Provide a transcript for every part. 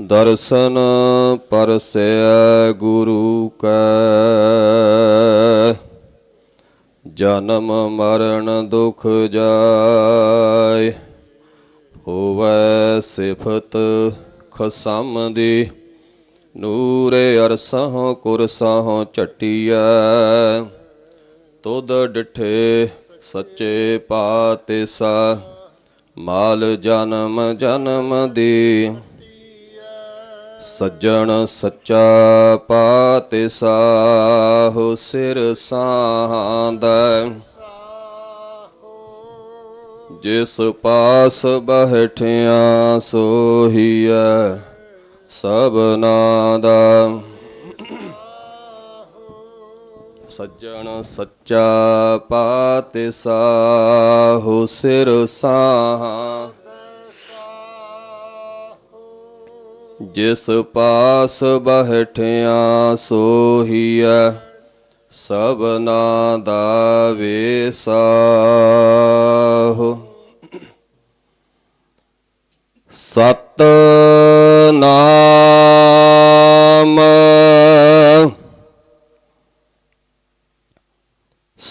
ਦਰਸ਼ਨ ਪਰਸੈ ਗੁਰੂ ਕੈ। ਜਨਮ ਮਰਨ ਦੁਖ ਜਾਏ, ਹੋਵੇ ਸਿਫਤ ਖਸਮ ਦੀ। ਨੂਰੇ ਅਰਸਹੁ ਕੁਰਸਹੁ ਝਟੀਐ, ਤੁਧ ਡਿਠੇ ਸੱਚੇ ਪਾਤਿਸਾ ਮਾਲ ਜਨਮ ਜਨਮ ਦੀ। ਸੱਜਣ ਸੱਚਾ ਪਾਤਿਸਾਹੁ ਸਿਰ ਸਾਂਦੈ ਜਿਸ ਪਾਸ ਬਹਿਠਿਆ ਸੋਹੀਐ ਸਭਨਾ ਦਾ। ਸੱਜਣ ਸੱਚਾ ਪਾਤਿਸਾਹੁ ਸਿਰ ਸਾਹ। ਜਿਸ ਪਾਸ ਬਹਿਠਿਆ ਸੋਹੀਐ ਸਭਨਾ ਦਾ ਵੇਸਾਹੁ। ਸਤ ਨਾਮ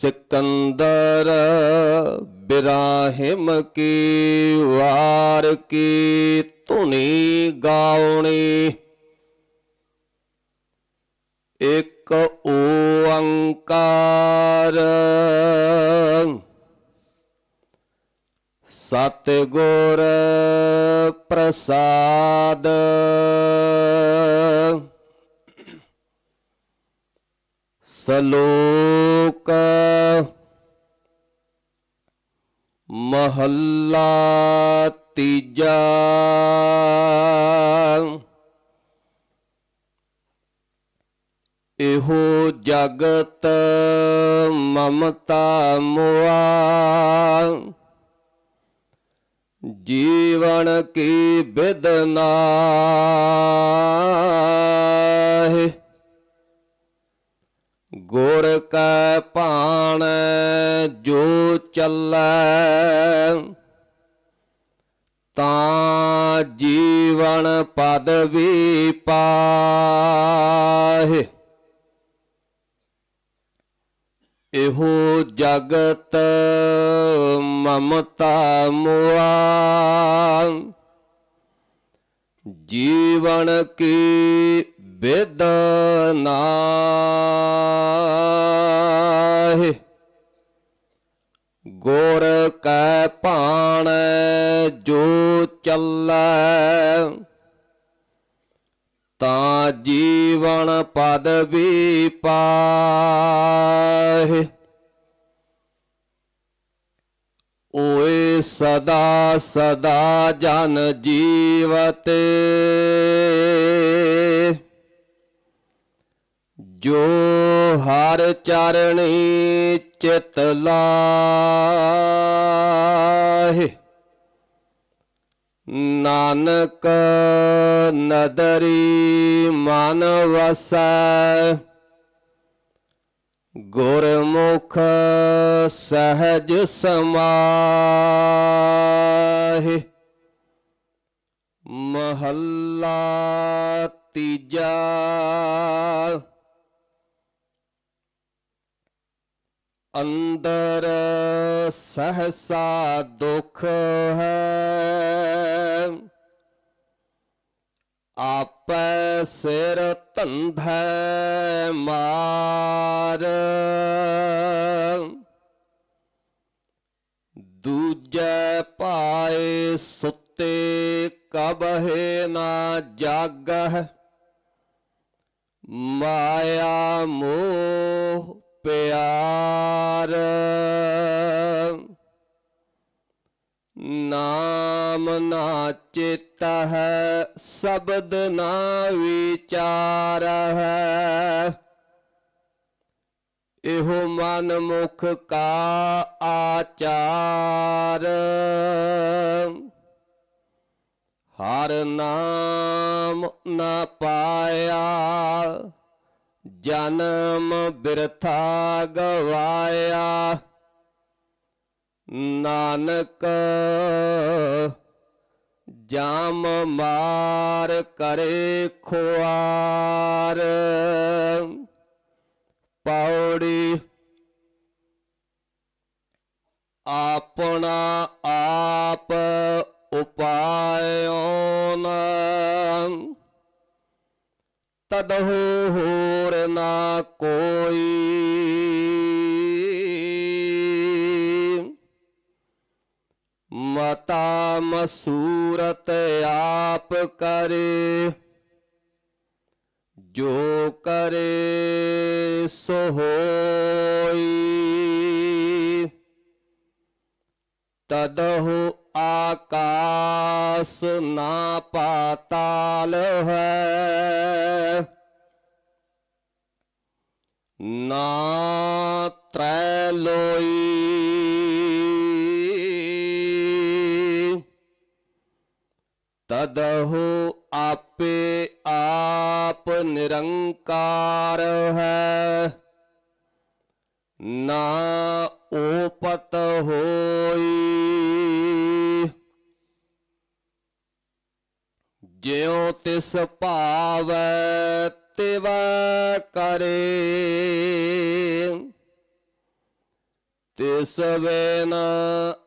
ਸਿਕੰਦਰ ਬਿਰਾਹਿਮ ਕੀ ਵਾਰ ਕੀ ਧੁਨੀ ਗਾਉਣੀ। ਇੱਕ ਓੰਕਾਰ ਸਤਿਗੁਰ ਪ੍ਰਸਾਦ ਸਲੋਕ ਮਹੱਲਾ ਤੀਜਾ ਇਹੋ ਜਗਤ ਮਮਤਾ ਮੁਆ ਜੀਵਨ ਕੀ ਬਿਦਨਾ ਗੁਰ ਕੈ ਭਾਣ ਜੋ ਚੱਲੈ, ਤਾਂ ਜੀਵਨ ਪਦ ਵੀ ਪਾਹੇ। ਇਹੋ ਜਗਤ ਮਮਤਾ ਮੋਆ, ਜੀਵਨ ਕੀ ਬਿਦਨਾ ਸਦਾ ਸਦਾ ਜਨ ਜੀਵਤ। ਜੋ ਹਰ ਚਰਣੀ ਚਿਤ ਲਾਹੇ ਨਾਨਕ ਨਦਰੀ ਮਨ ਵਸੈ। ਗੁਰਮੁਖ ਸਹਜ ਸਮਾਹਿ ਮਹੱਲਾ ਤੀਜਾ। ਅੰਦਰ ਸਹਸਾ ਦੁਖ ਹੈ ਆਪੈ ਸਿਰ ਧੰਧੈ ਮਾਰ। ਦੂਜੈ ਪਾਏ ਸੁੱਤੇ ਕਬਹਿ ਨਾ ਜਾਗਹਿ। ਮਾਇਆ ਮੋਹ ਪਿਆਰ। ਨਾਮ ਨਾ ਚੇਤਹਿ, ਸ਼ਬਦ ਨਾ ਵਿਚਾਰਹਿ। ਇਹੋ ਮਨ ਮੁਖ ਕਾ ਆਚਾਰ। ਹਰ ਨਾਮ ਨਾ ਪਾਇਆ, ਜਨਮ ਬਿਰਥਾ ਗਵਾਇਆ। ਨਾਨਕ ਜਾਮ ਮਾਰ ਕਰੇ ਖੁਆਰ ਪੌੜੀ ਆਪਣਾ ਆਪ ਉਪਾਇਓਨ। ਤਦਹੁ ਹੋਰ ਨਾ ਕੋਈ ਮਤਾ ਮਸੂਰਤ ਆਪ ਕਰੇ, ਜੋ ਕਰੇ ਸੋ ਹੋਈ। ਤਦਹੁ ਆਕਾਸ ਨਾ ਪਾਤਾਲ ਹੈ, ਨਾ ਤ੍ਰੈ ਲੋਈ ਤਦਹੁ ਆਪੇ ਆਪ ਨਿਰੰਕਾਰ ਹੈ। ਨਾ ਓਪਤ ਹੋਈ। ਜਿਉ ਤਿਸ ਭਾਵੈ ਤਿਵ ਕਰੇ। ਤਿਸ ਵੇਨ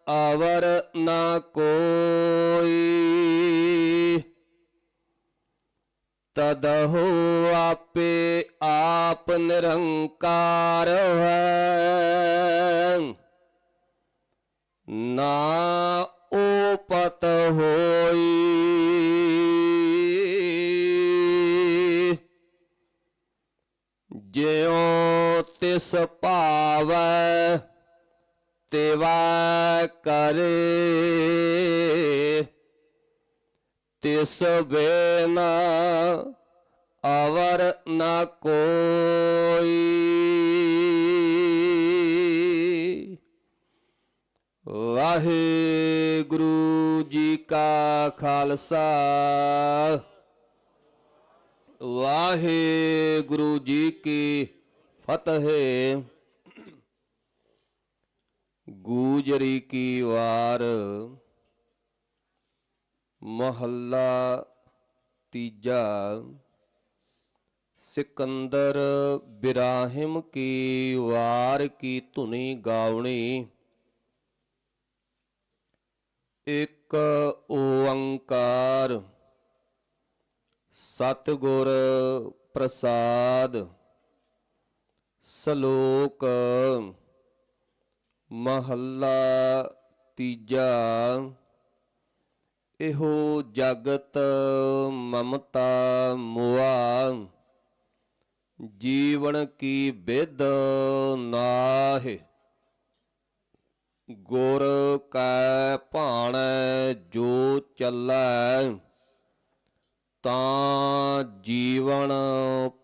ਅਵਰ ਨਾ ਕੋਈ। ਤਦਹੁ ਆਪੇ ਆਪ ਨਿਰੰਕਾਰ ਹੈ। ਨਾ ਓਪਤ ਹੋਈ। ਜਿਉ ਤਿਸ ਭਾਵੈ ਤਿਵਾ ਕਰੇ। ਤਿਸ ਬੇਨ ਅਵਰ ਨਾ ਕੋਈ। ਵਾਹਿਗੁਰੂ ਜੀ ਕਾ ਖਾਲਸਾ। ਵਾਹਿਗੁਰੂ ਜੀ ਕੀ ਫਤਿਹ। ਗੂਜਰੀ ਕੀ ਵਾਰ ਮਹੱਲਾ ਤੀਜਾ, ਸਿਕੰਦਰ ਬਿਰਾਹਿਮ ਕੀ ਵਾਰ ਕੀ ਧੁਨੀ ਗਾਵਣੀ ਇੱਕ ਓੰਕਾਰ, ਸਤਿਗੁਰ ਪ੍ਰਸਾਦ, ਸ਼ਲੋਕ, ਮਹੱਲਾ ਤੀਜਾ। ਇਹੋ ਜਗਤ ਮਮਤਾ ਮੁਆ। ਜੀਵਨ ਕੀ ਬਿਦ ਨਾਹਿ। ਗੁਰ ਕੈ ਭਾਣ ਜੋ ਚੱਲੈ, ਤਾਂ ਜੀਵਨ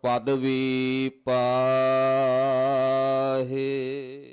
ਪਦਵੀ ਪਾਹੇ।